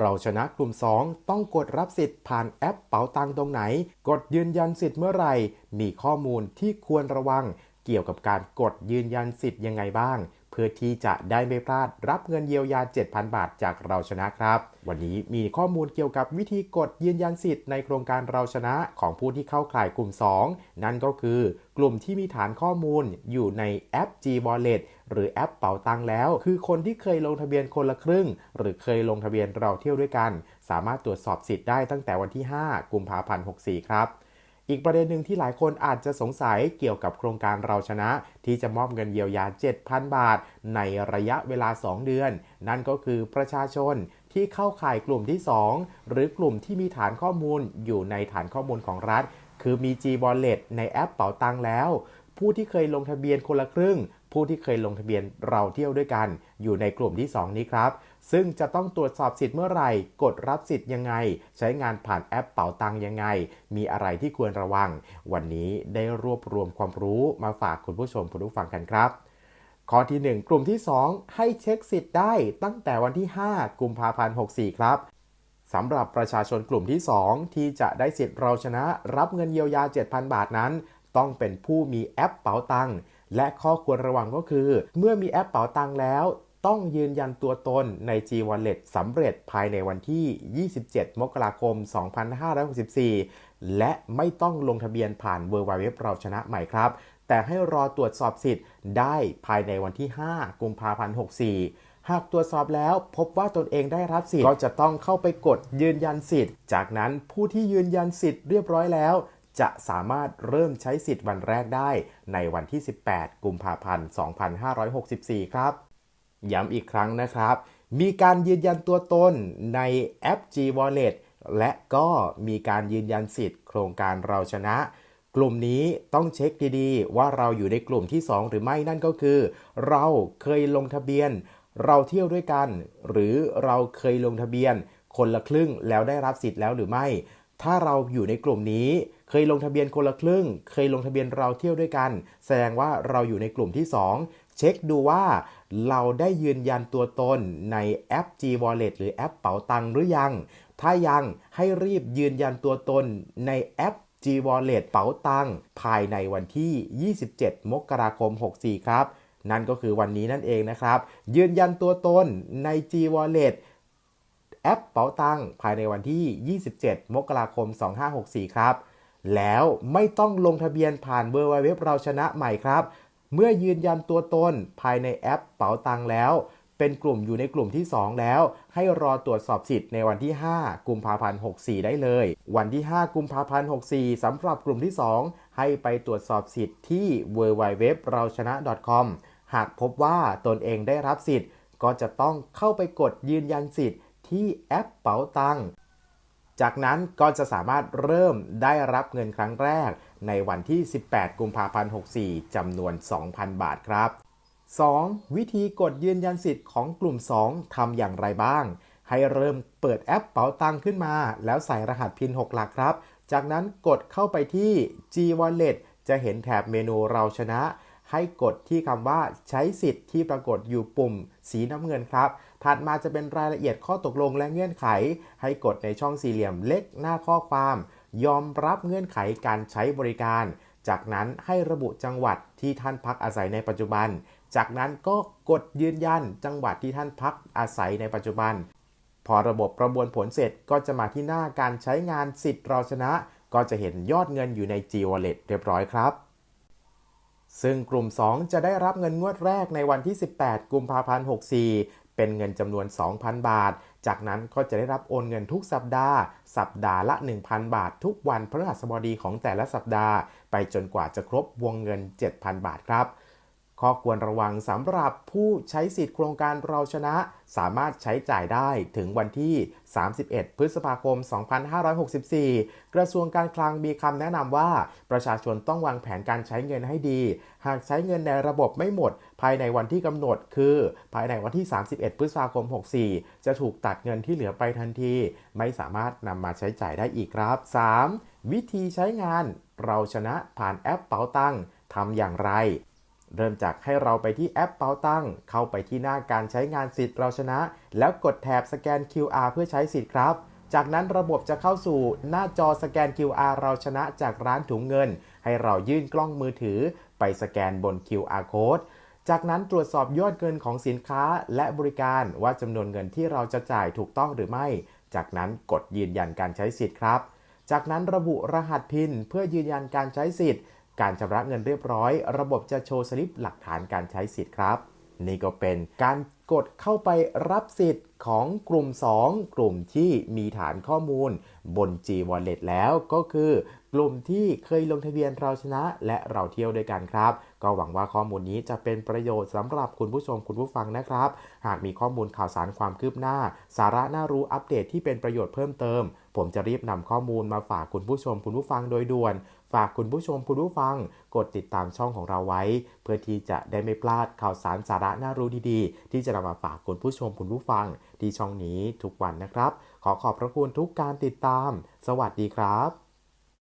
เราชนะกลุ่ม 2 ต้องกดรับสิทธิ์ผ่านแอปเป๋าตังตรงไหน กดยืนยันสิทธิ์เมื่อไหร่ มีข้อมูลที่ควรระวัง เกี่ยวกับการกดยืนยันสิทธิ์ยังไงบ้าง เพื่อที่จะได้ไม่พลาดรับเงินเยียวยา 7,000 บาทจากเราชนะครับ วันนี้มีข้อมูลเกี่ยวกับวิธีกดยืนยันสิทธิ์ในโครงการเราชนะของผู้ที่เข้าข่ายกลุ่ม 2 นั่นก็คือกลุ่มที่มีฐานข้อมูลอยู่ในแอป G Wallet หรือแอปเป๋าตังแล้ว คือคนที่เคยลงทะเบียนคนละครึ่ง หรือเคยลงทะเบียนเราเที่ยวด้วยกัน สามารถตรวจสอบสิทธิ์ได้ตั้งแต่วันที่ 5 กุมภาพันธ์ 64 ครับอีกประเด็นหนึ่งที่หลายคนอาจจะสงสัยเกี่ยวกับโครงการเราชนะ ที่จะมอบเงินเยียวยา 7,000 บาท ในระยะเวลา 2 เดือน นั่นก็คือประชาชนที่เข้าข่ายกลุ่มที่ 2 หรือกลุ่มที่มีฐานข้อมูลอยู่ในฐานข้อมูลของรัฐ คือมี G Wallet ในแอปเป๋าตังแล้ว ผู้ที่เคยลงทะเบียนคนละครึ่ง ผู้ที่เคยลงทะเบียนเราเที่ยวด้วยกัน อยู่ในกลุ่มที่ 2 นี้ครับ ซึ่งจะต้องตรวจสอบสิทธิ์เมื่อไหร่ กดรับสิทธิ์ยังไง ใช้งานผ่านแอปเป๋าตังยังไง มีอะไรที่ควรระวัง วันนี้ได้รวบรวมความรู้มาฝากคุณผู้ชมคุณผู้ฟังกันครับข้อที่ 1 กลุ่มที่ 2 ให้เช็คสิทธิ์ได้ตั้งแต่วันที่ 5 กุมภาพันธ์ 64 ครับสำหรับประชาชนกลุ่มที่ 2 ที่จะได้สิทธิ์เราชนะรับเงินเยียวยา 7,000 บาทนั้น ต้องเป็นผู้มีแอปเป๋าตัง และข้อควรระวังก็คือ เมื่อมีแอปเป๋าตังแล้วต้องยืนยันตัวตนใน G Wallet สำเร็จภายในวันที่ 27 มกราคม 2564 และไม่ต้องลงทะเบียนผ่าน w w w เราชนะใหม่ครับ แต่ให้รอตรวจสอบสิทธิ์ได้ภายในวันที่ 5 กุมภาพันธ์ 64 หากตรวจสอบแล้วพบว่าตนเองได้รับสิทธิ์ ก็จะต้องเข้าไปกดยืนยันสิทธิ์ จากนั้นผู้ที่ยืนยันสิทธิ์เรียบร้อยแล้ว จะสามารถเริ่มใช้สิทธิ์วันแรกได้ในวันที่ 18 กุมภาพันธ์ 2564 ครับ ย้ำอีกครั้งนะครับ มีการยืนยันตัวตนในแอป G Wallet และก็มีการยืนยันสิทธิ์โครงการเราชนะ กลุ่มนี้ต้องเช็คดีๆ ว่าเราอยู่ในกลุ่มที่ 2 หรือไม่นั่นก็คือ เราเคยลงทะเบียน เราเที่ยวด้วยกัน หรือเราเคยลงทะเบียน คนละครึ่งแล้วได้รับสิทธิ์แล้วหรือไม่ ถ้าเราอยู่ในกลุ่มนี้ เคยลงทะเบียนคนละครึ่ง เคยลงทะเบียนเราเที่ยวด้วยกัน แสดงว่าเราอยู่ในกลุ่มที่ 2 เช็คดูว่าเราได้ยืนยันตัวตนในแอป G Wallet หรือแอปเป๋าตังหรือยัง ถ้ายังให้รีบยืนยันตัวตนในแอป G Wallet เป๋าตังภายในวันที่ 27 มกราคม 64 ครับ นั่นก็คือวันนี้นั่นเองนะครับ ยืนยันตัวตนใน G Wallet แอปเป๋าตังภายในวันที่ 27 มกราคม 2564 ครับ แล้วไม่ต้องลงทะเบียนผ่านเบอร์ไวเว็บเราชนะใหม่ครับ เมื่อยืนยันตัวตนภายในแอปเป๋าตังแล้ว เป็นกลุ่มอยู่ในกลุ่มที่ 2 แล้ว ให้รอตรวจสอบสิทธิ์ในวันที่ 5 กุมภาพันธ์ 64 ได้เลย วันที่ 5 กุมภาพันธ์ 64 สำหรับกลุ่มที่ 2 ให้ไปตรวจสอบสิทธิ์ที่ www เราชนะ .com หากพบว่าตนเองได้รับสิทธิ์ ก็จะต้องเข้าไปกดยืนยันสิทธิ์ที่แอปเป๋าตัง จากนั้นก็จะสามารถเริ่มได้รับเงินครั้งแรก ในวันที่ 18 กุมภาพันธ์ 64 จำนวน 2,000 บาทครับ 2. วิธีกดยืนยันสิทธิ์ของกลุ่ม 2ทำอย่างไรบ้าง ให้เริ่มเปิดแอปเป๋าตังขึ้นมา แล้วใส่รหัสพิน 6 หลักครับ จากนั้นกดเข้าไปที่ G Wallet จะเห็นแถบเมนูเราชนะ ให้กดที่คำว่าใช้สิทธิ์ที่ปรากฏอยู่ปุ่มสีน้ำเงินครับ ถัดมาจะเป็นรายละเอียดข้อตกลงและเงื่อนไข ให้กดในช่องสี่เหลี่ยมเล็กหน้าข้อความ ยอมรับเงื่อนไขการใช้บริการ จากนั้นให้ระบุจังหวัดที่ท่านพักอาศัยในปัจจุบัน จากนั้นก็กดยืนยันจังหวัดที่ท่านพักอาศัยในปัจจุบัน พอระบบประมวลผลเสร็จก็จะมาที่หน้าการใช้งานสิทธิ์เราชนะ ก็จะเห็นยอดเงินอยู่ใน G Wallet เรียบร้อยครับซึ่งกลุ่ม 2 จะได้รับเงินงวดแรกในวันที่ 18 กุมภาพันธ์ 64 เป็นเงินจำนวน 2,000 บาท จากนั้นก็จะได้รับโอนเงินทุกสัปดาห์ สัปดาห์ละ 1,000 บาท ทุกวันพฤหัสบดีของแต่ละสัปดาห์ ไปจนกว่าจะครบวงเงิน 7,000 บาทครับ ข้อควรระวังสำหรับผู้ใช้สิทธิ์โครงการเราชนะ สามารถใช้จ่ายได้ถึงวันที่ 31 พฤษภาคม 2564 กระทรวงการคลังมีคำแนะนำว่า ประชาชนต้องวางแผนการใช้เงินให้ดี หากใช้เงินในระบบไม่หมด ภายในวันที่กำหนด คือ ภายในวันที่ 31 พฤษภาคม 64 จะถูกตัดเงินที่เหลือไปทันที ไม่สามารถนำมาใช้จ่ายได้อีกครับ 3. วิธีใช้งาน เราชนะผ่านแอปเป๋าตังทำอย่างไร เริ่มจากให้เราไปที่แอปเป๋าตังเข้าไปที่หน้าการใช้งานสิทธิ์เราชนะ แล้วกดแถบสแกน QR เพื่อใช้สิทธิ์ครับ จากนั้นระบบจะเข้าสู่หน้าจอสแกน QR เราชนะจากร้านถุงเงิน ให้เรายื่นกล้องมือถือ ไปสแกนบน QR code จากนั้นตรวจสอบยอดเงินของสินค้าและบริการว่าจำนวนเงินที่เราจะจ่ายถูกต้องหรือไม่ จากนั้นกดยืนยันการใช้สิทธิ์ครับ จากนั้นระบุรหัสพินเพื่อยืนยันการใช้สิทธิ์ การชำระเงินเรียบร้อย ระบบจะโชว์สลิปหลักฐานการใช้สิทธิ์ครับ นี่ก็เป็นการ กดเข้าไปรับสิทธิ์ของกลุ่ม 2 กลุ่มที่มีฐานข้อมูลบน G Wallet แล้วก็คือกลุ่มที่เคยลงทะเบียนเราชนะและเราเที่ยวด้วยกันครับ ก็หวังว่าข้อมูลนี้จะเป็นประโยชน์สำหรับคุณผู้ชมคุณผู้ฟังนะครับ หากมีข้อมูลข่าวสารความคืบหน้า สาระน่ารู้อัปเดตที่เป็นประโยชน์เพิ่มเติม ผมจะรีบนำข้อมูลมาฝากคุณผู้ชมคุณผู้ฟังโดยด่วน ฝากคุณผู้ชมคุณผู้ฟัง กดติดตามช่องของเราไว้ เพื่อที่จะได้ไม่พลาดข่าวสารสาระน่ารู้ดีๆ ที่จะำมาฝากคุณผู้ชมคุณผู้ฟังที่ช่องนี้ทุกวันนะครับ ขอขอบพระคุณทุกการติดตาม สวัสดีครับ